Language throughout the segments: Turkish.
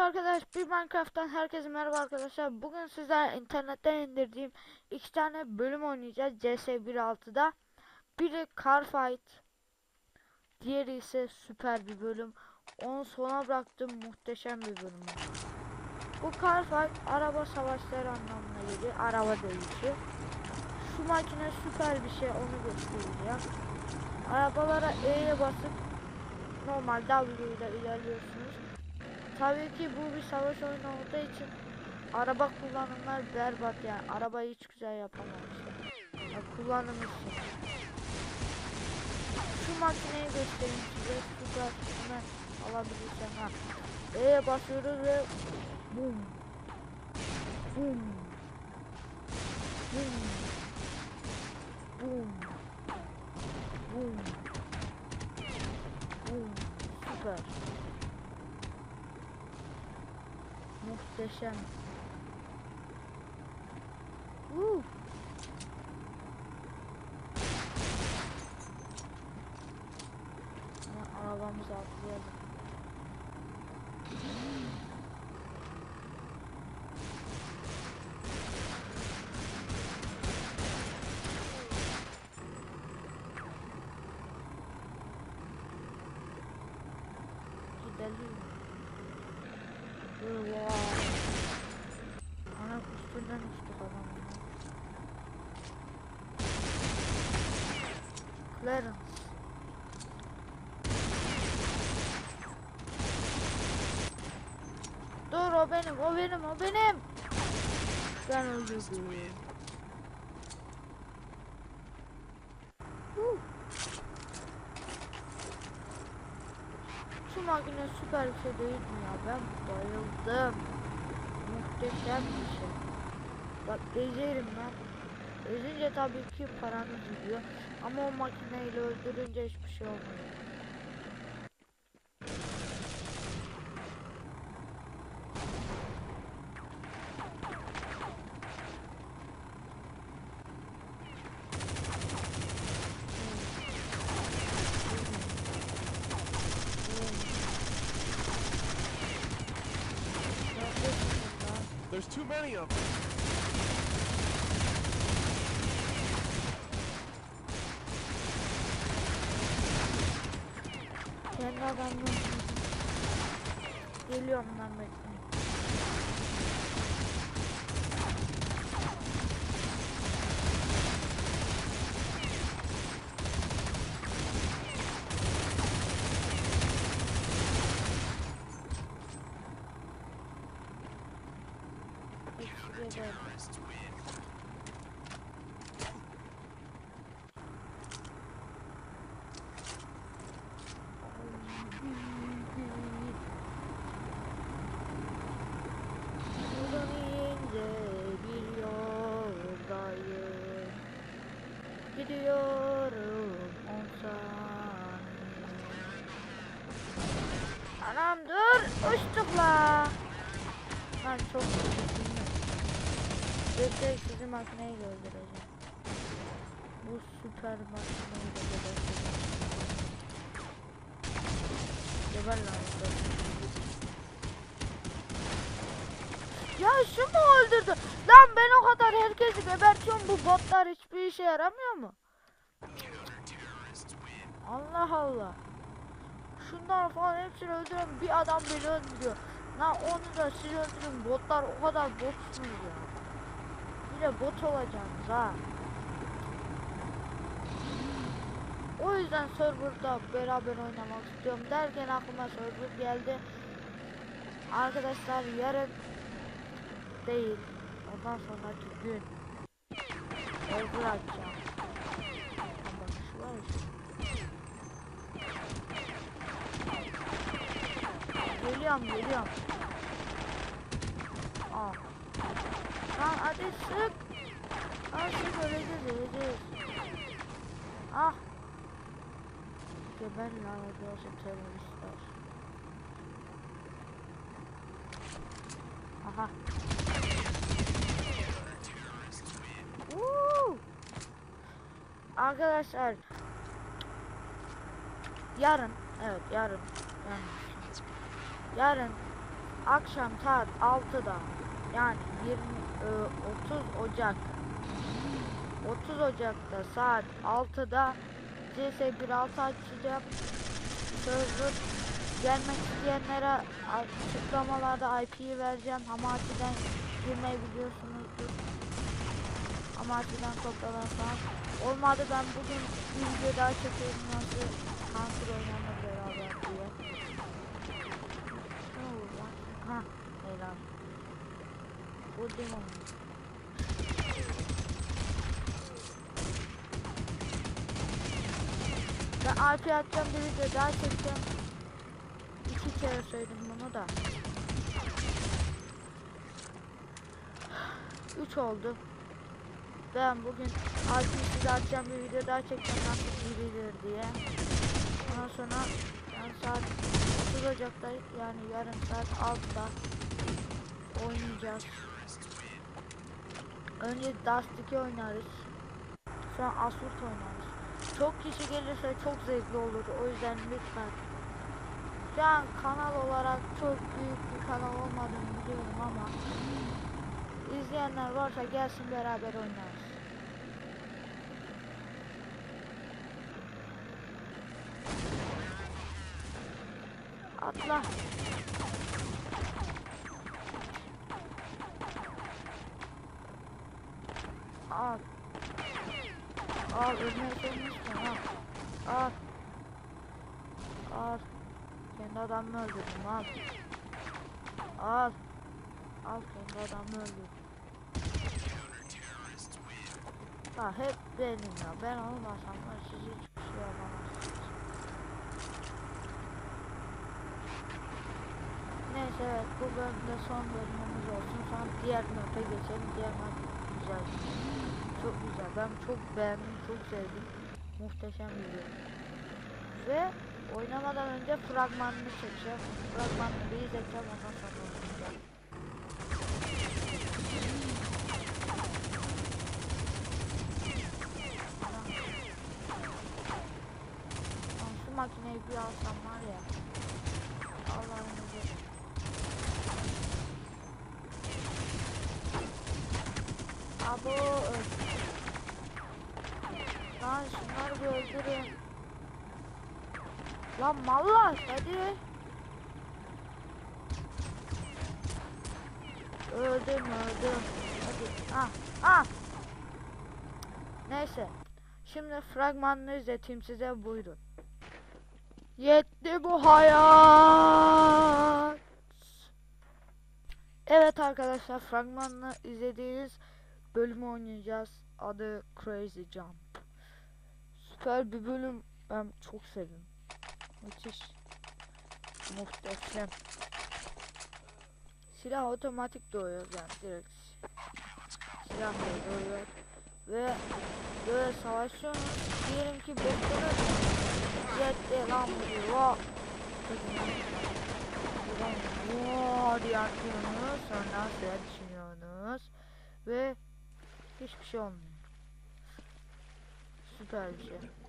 Arkadaş bir Minecraft'tan herkese merhaba arkadaşlar. Bugün sizler internetten indirdiğim iki tane bölüm oynayacağız CS 1.6'da. Biri Car Fight. Diğeri ise süper bir bölüm. Onu sona bıraktım muhteşem bir bölüm. Bu Fight araba savaşları anlamına geliyor. Araba dövüşü. Şu makine süper bir şey onu göstereceğim. Arabalara E'ye basıp normal W ile ilerliyorsunuz. Tabii ki bu bir savaş oyunu olduğu için araba kullanımlar berbat yani arabayı hiç güzel yapamamışlar. Ya kullanım için. Şu makineyi göstereyim size. Süper hemen alabilirsem ha. E'ye basıyoruz ve Бум. Бум. Бум. Бум. Бум. Бум. Супер. Muhteşem. Woo! Gidelim. Wow. Ana üstünden uçtuk adam. Clarence. Dur o benim, o benim, o benim. Ben öldürdüm. Huh. Şu makine süper bir şey değil mi ya? Ben bayıldım. Muhteşem bir şey. Bak ezerim ben. Ezince tabii ki paranız gidiyor. Ama o makineyle öldürünce hiçbir şey olmuyor. Neredesiniz lan? There's too many of them. Kendi adamlarım. Geliyorum lan bekleyin. Teşekkür Anam dur uçtuk la. Lan çok uçtum Bekle sizi makineyi öldüreceğim Bu süper makineyi de öldüreceğim Geber lan. Ya şu mu öldürdü? Lan ben o kadar herkesi gebertiyorum bu botlar hiçbir işe yaramıyor mu? Allah Allah. Şunlar falan hepsini öldürüyorum bir adam beni öldürüyor. Lan onu da siz öldürün botlar o kadar botsunuz ya. Yine bot olacaksınız ha. O yüzden serverda beraber oynamak istiyorum derken aklıma server geldi. Arkadaşlar yarın değil. Ondan sonraki gün. Server açacağım. Ama şu var. Geliyorum geliyorum. Aa. Lan hadi sık. Lan sık öleceğiz öleceğiz. Ah. Geber lanet olsun teröristler. Ha. Woo! Arkadaşlar yarın evet yarın yarın, yarın akşam saat 6'da yani 20 e, 30 Ocak 30 Ocak'ta saat 6'da CS 1.6 açacağım. Server gelmek isteyenlere açıklamalarda IP'yi vereceğim. Hamachi'den girmeyi biliyorsunuzdur. Hamachi'den toplanan falan. Olmadı ben bugün bir video daha çekiyorum nasıl Counter oynanır beraber diye. Ne oldu lan? Ha, helal. Bu demon. Ben RP atacağım bir video daha çekeceğim. İki kere söyledim bunu da. Üç oldu. Ben bugün RP size atacağım bir video daha çekeceğim nasıl biridir diye. Ondan sonra yani saat 30 Ocak'ta yani yarın saat 6'da oynayacağız. Önce Dust 2 oynarız. Sonra Assault oynarız. Çok kişi gelirse çok zevkli olur. O yüzden lütfen. Şu an kanal olarak çok büyük bir kanal olmadığını biliyorum ama izleyenler varsa gelsin beraber oynarız. Atla. Al. Al ölmeye çalışma al. Al. Al. Kendi adamını öldürdüm al. Al. Al kendi adamını öldürdüm. Ha hep benim ya. Ben olmasam da siz hiçbir şey yapamazsınız. Neyse evet bu bölümde son bölümümüz olsun. Sonra diğer map'e geçelim. Diğer map güzel. Çok güzel. Ben çok beğendim. Çok sevdim. Muhteşem bir video. Ve oynamadan önce fragmanını çekeceğim. Fragmanını bir izleyeceğim. Ondan sonra oynayacağım. Şu makineyi bir alsam var ya. Allah'ım. Abo öl. Lan şunları bir öldürün. Lan mallar hadi. Öldüm öldüm. Hadi ah ah. Neyse. Şimdi fragmanını izleteyim size buyurun. Yetti bu hayat. Evet arkadaşlar fragmanını izlediğiniz bölümü oynayacağız. Adı Crazy Jump. Süper bir bölüm. Ben çok sevdim. Müthiş. Muhteşem. Silah otomatik doğuyor yani direkt. Silah doğuyor. Ve böyle savaşıyorsunuz. Diyelim ki bekliyorsunuz. Yetti lan. Vaa. Vaa diye atıyorsunuz. Sonra suya düşünüyorsunuz. Ve hiçbir şey olmuyor. Süper bir şey.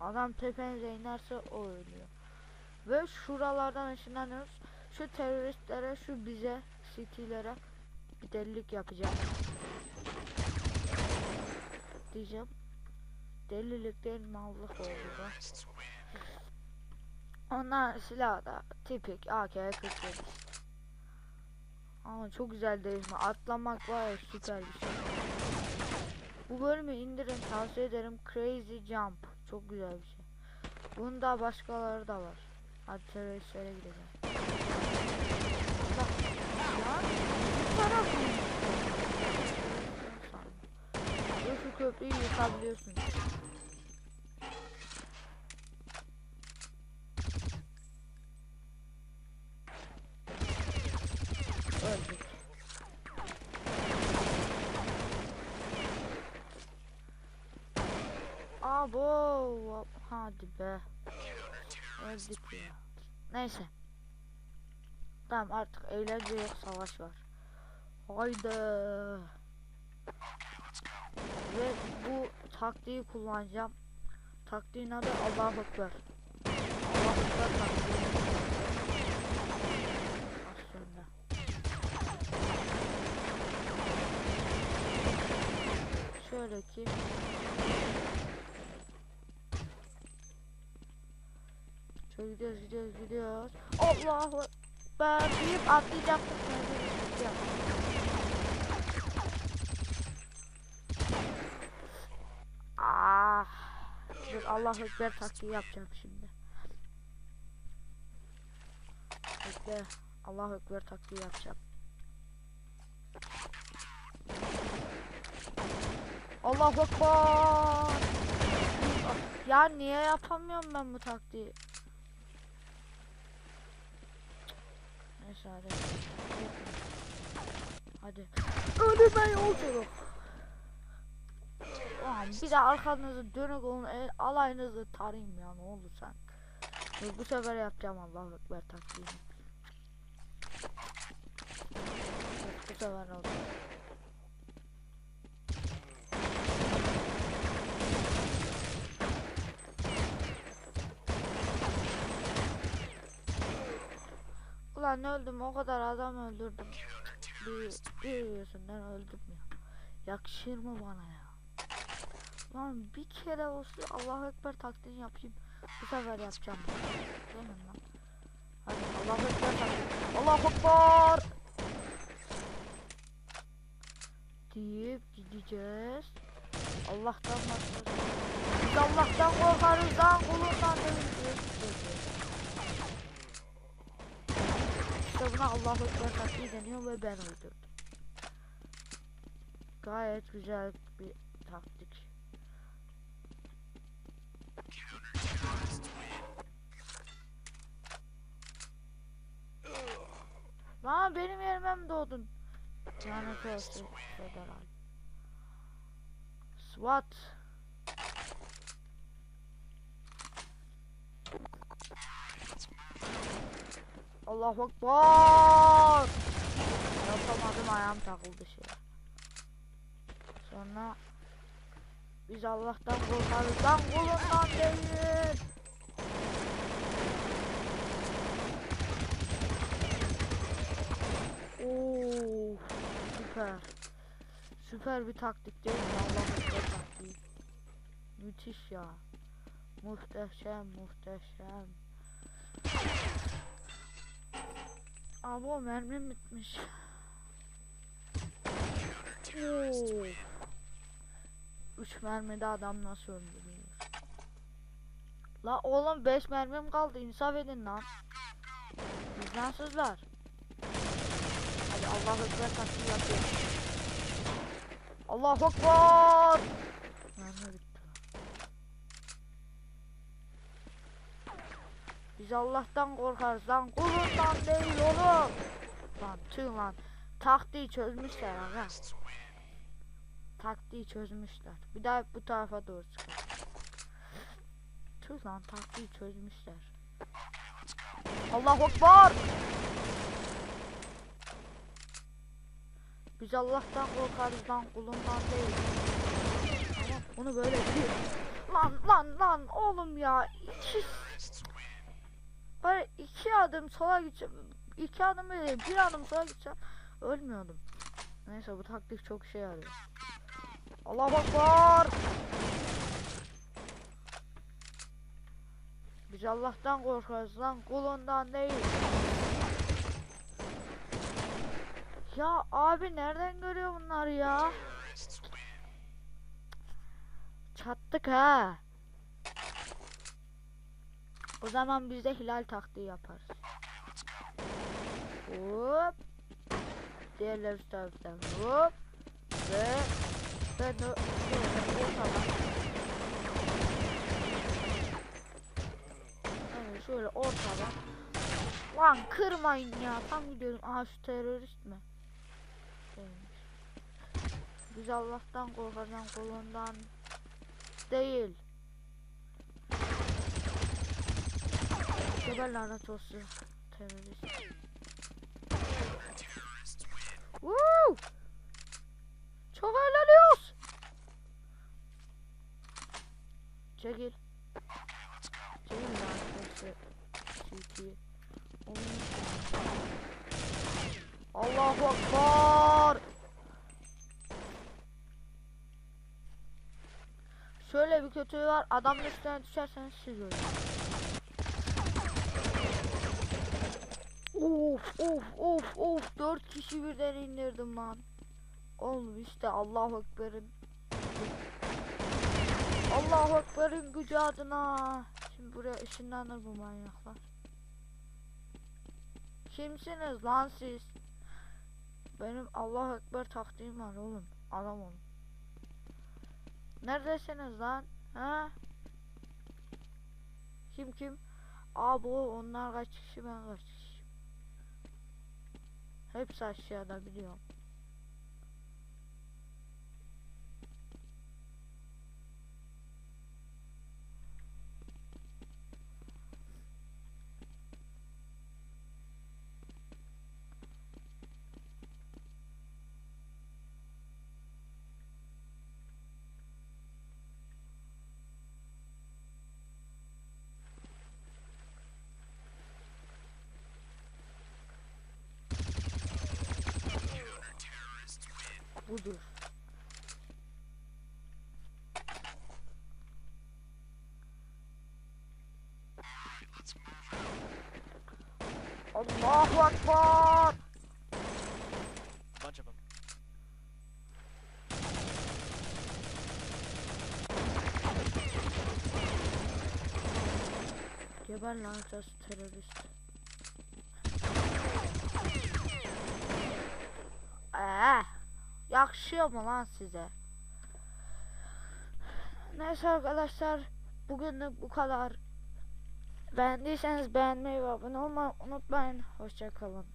Adam tepenize inerse o ölüyor. Ve şuralardan ışınlanıyoruz. Şu teröristlere, şu bize, citylere bir delilik yapacağım. Diyeceğim. Delilik değil mallık oldu da. Onlar silah da tipik AK-47. Ama çok güzel değişme. Atlamak var ya süper bir şey. Bu bölümü indirin tavsiye ederim. Crazy Jump. Çok güzel bir şey. Bunda başkaları da var. Hadi teröristlere? Ve şu köprüyü yıkabiliyorsun. Öldük. Abo, hadi be. Öldük ya. Neyse. Tamam artık eğlence yok savaş var. Haydi. Ve bu taktiği kullanacağım. Taktiğin adı Allahu Ekber. Allahu Ekber taktiği. Şöyle ki Şöyle gidiyoruz gidiyoruz gidiyoruz. Allahu bir şey yok. Ah. Dur Allahu Ekber taktiği yapacağım şimdi. Bekle. Allahu Ekber taktiği yapacağım. Allahu Ekber. Ya niye yapamıyorum ben bu taktiği? Neyse hadi. Hadi. Ölüme yolculuk. Ulan bir de arkanızı dönük olun el, alayınızı tarayayım ya ne olur sen. Dur, bu sefer yapacağım Allahu Ekber taktiğini. Bu sefer oldu. Ulan öldüm o kadar adam öldürdüm. Bir, bir yüzünden öldüm ya. Yakışır mı bana ya? Lan bir kere olsun Allahu Ekber taktiğini yapayım. Bu sefer yapacağım. Değil mi lan? Hadi Allahu Ekber taktiği. Allahu Ekber! Deyip gideceğiz. Allah'tan başlarız. Biz Allah'tan korkarız lan kulundan değiliz. İşte buna Allahu Ekber taktiği deniyor ve ben öldürdüm. Gayet güzel bir taktik. Lan benim yerime mi doğdun? Lanet olsun federal. SWAT. Allahu Ekber. Yapamadım ayağım takıldı şey. Sonra biz Allah'tan korkarız lan kulundan değil. Oo, süper. Süper bir taktik değil mi? Allah'ın taktiği. Müthiş ya. Muhteşem, muhteşem. Ama o mermim bitmiş. Oo. Üç mermide adam nasıl öldürüyor? La oğlum 5 mermim kaldı insaf edin lan. Vicdansızlar. Hadi Allahu Ekber taktiği yapıyor. Allahu Ekber. Mermi bitti. Biz Allah'tan korkarız lan kulundan değil oğlum. Tüh lan. Taktiği çözmüşler aga. Taktiği çözmüşler. Bir daha bu tarafa doğru çıkar. Tüh lan taktiği çözmüşler. Allahu Ekber. Biz Allah'tan korkarız lan kulundan değil. Onu böyle değil. Lan lan lan oğlum ya. İki... Bari iki adım sola gideceğim. İki adım değil bir adım sola gideceğim. Ölmüyordum. Neyse bu taktik çok şey yarıyor. Allah Ekber. Biz Allah'tan korkarız lan kulundan değil. Ya abi nereden görüyor bunlar ya? Çattık ha. O zaman biz de hilal taktiği yaparız. Hop. Diğerleri taraftan hop. Ve ben de. Evet şöyle ortadan. Lan kırmayın ya. Tam gidiyorum. Aha şu terörist mi? Değilmiş. Biz Allah'tan korkarsan kolundan değil. Geber lanet olsun terörist. Woo! Çok eğleniyoruz. Çekil. Çekil mi. Allahu Akbar. Şöyle bir kötülüğü var. Adamın üstüne düşerseniz siz ölürsünüz. Of of of of 4 kişi birden indirdim lan. Oğlum işte Allahu Ekber'in Allahu Ekber'in gücü adına. Şimdi buraya ışınlanır bu manyaklar. Kimsiniz lan siz? Benim Allahu Ekber taktiğim var oğlum. Adam olun. Neredesiniz lan? Ha? Kim kim? Aa onlar kaç kişi ben kaç. Hepsi aşağıda biliyorum. Budur. Allahu Akbar. Bunch of them. Geber lan kız terörist. Eee, yakışıyor mu lan size? Neyse arkadaşlar, bugünlük bu kadar. Beğendiyseniz beğenmeyi ve abone olmayı unutmayın. Hoşçakalın.